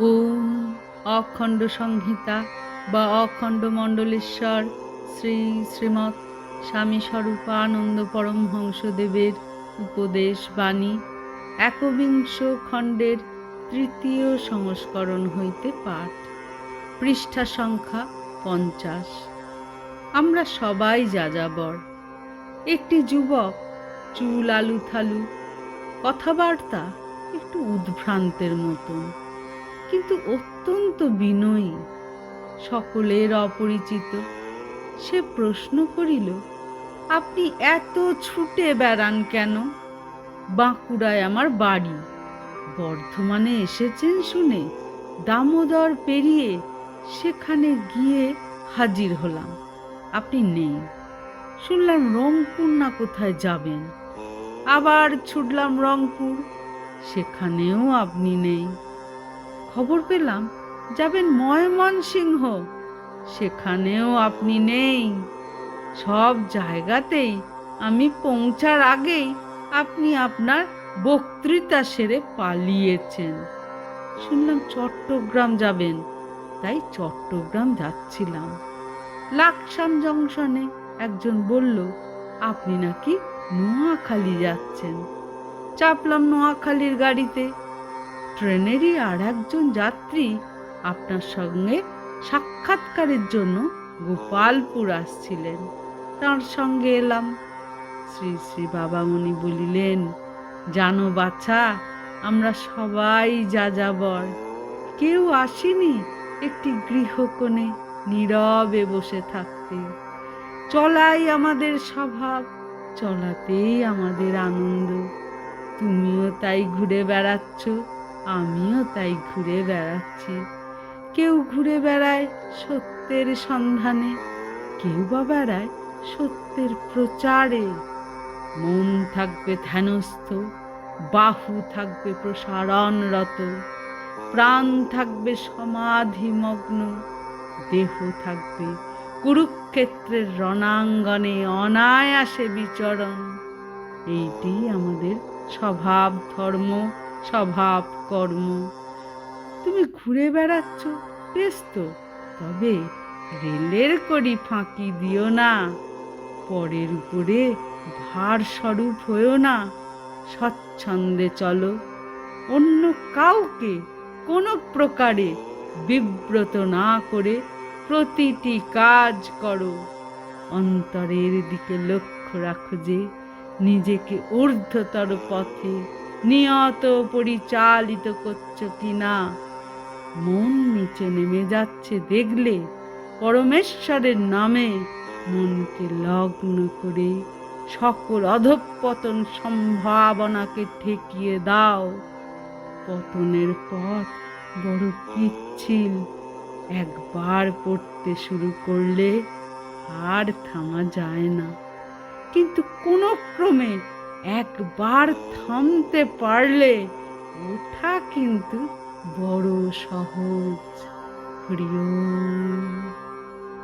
ওম অখণ্ড সংহিতা বা অখণ্ড মণ্ডলেশ্বর শ্রী শ্রীমৎ স্বামী স্বরূপানন্দ পরমহংসদেবের উপদেশ বাণী একবিংশ খণ্ডের তৃতীয় সংস্করণ হইতে পাঠ। পৃষ্ঠা সংখ্যা পঞ্চাশ। আমরা সবাই যাযাবর। একটি যুবক চুল আলু থালু কথাবার্তা একটু উদ্ভ্রান্তের মতন। কিন্তু অত্যন্ত বিনয়ী। সকলের অপরিচিত। সে প্রশ্ন করিল, আপনি এত ছুটে বেড়ান কেন? বাঁকুড়ায় আমার বাড়ি। বর্ধমানে এসেছেন শুনে দামোদর পেরিয়ে সেখানে গিয়ে হাজির হলাম। আপনি নেই। শুনলাম রংপুর না কোথায় যাবেন? আবার ছুটলাম রংপুর। সেখানেও আপনি নেই। খবর পেলাম, যাবেন ময়মনসিংহ। সেখানেও আপনি নেই। সব জায়গাতেই আমি পৌঁছার আগেই আপনি আপনার বক্তৃতা সেরে পালিয়েছেন। শুনলাম চট্টগ্রাম যাবেন, তাই চট্টগ্রাম যাচ্ছিলাম। লাকসাম জংশনে একজন বলল, আপনি নাকি নোয়াখালী যাচ্ছেন? চাপলাম নোয়াখালীর গাড়িতে। ট্রেনেরই আর একজন যাত্রী আপনার সঙ্গে সাক্ষাৎকারের জন্য গোপালপুর আসছিলেন। তার সঙ্গে এলাম। শ্রী শ্রী বাবামণি বলিলেন, জানো বাছা, আমরা সবাই যাযাবর। কেউ আসেনি একটি গৃহকোণে নীরবে বসে থাকতে। চলাই আমাদের স্বভাব, চলাতেই আমাদের আনন্দ। তুমিও তাই ঘুরে বেড়াচ্ছ। আমিও তাই ঘুরে বেড়াচ্ছি। কেউ ঘুরে বেড়ায় সত্যের সন্ধানে, কেউ বা বেড়ায় সত্যের প্রচারে। মন থাকবে ধ্যানস্থ, বাহু থাকবে প্রসারণরত, প্রাণ থাকবে সমাধিমগ্ন, দেহ থাকবে কুরুক্ষেত্রের রণাঙ্গনে অনায়াসে বিচরণ। এইটি আমাদের স্বভাব ধর্ম স্বভাব, কর্ম। তুমি ঘুরে বেড়াচ্ছ, বেশ তো। তবে রেলের করি ফাঁকি দিও না। পরের উপরে ভার স্বরূপ হয়েও না। স্বচ্ছন্দে চলো। অন্য কাউকে কোনো প্রকারে বিব্রত না করে প্রতিটি কাজ করো। অন্তরের দিকে লক্ষ্য রাখো যে, নিজেকে ঊর্ধ্বতর পথে নিয়ত পরিচালিত করছ কিনা? মন নিচে নেমে যাচ্ছে দেখলে পরমেশ্বরের নামে মনকে লগ্ন করে সকল অধঃপতন সম্ভাবনাকে ঠেকিয়ে দাও। পতনের পথ বড় পিচ্ছিল। একবার পড়তে শুরু করলে আর থামা যায় না। কিন্তু কোনো ক্রমে একবার থামতে পারলে ওঠা কিন্তু বড় সহজ ওম।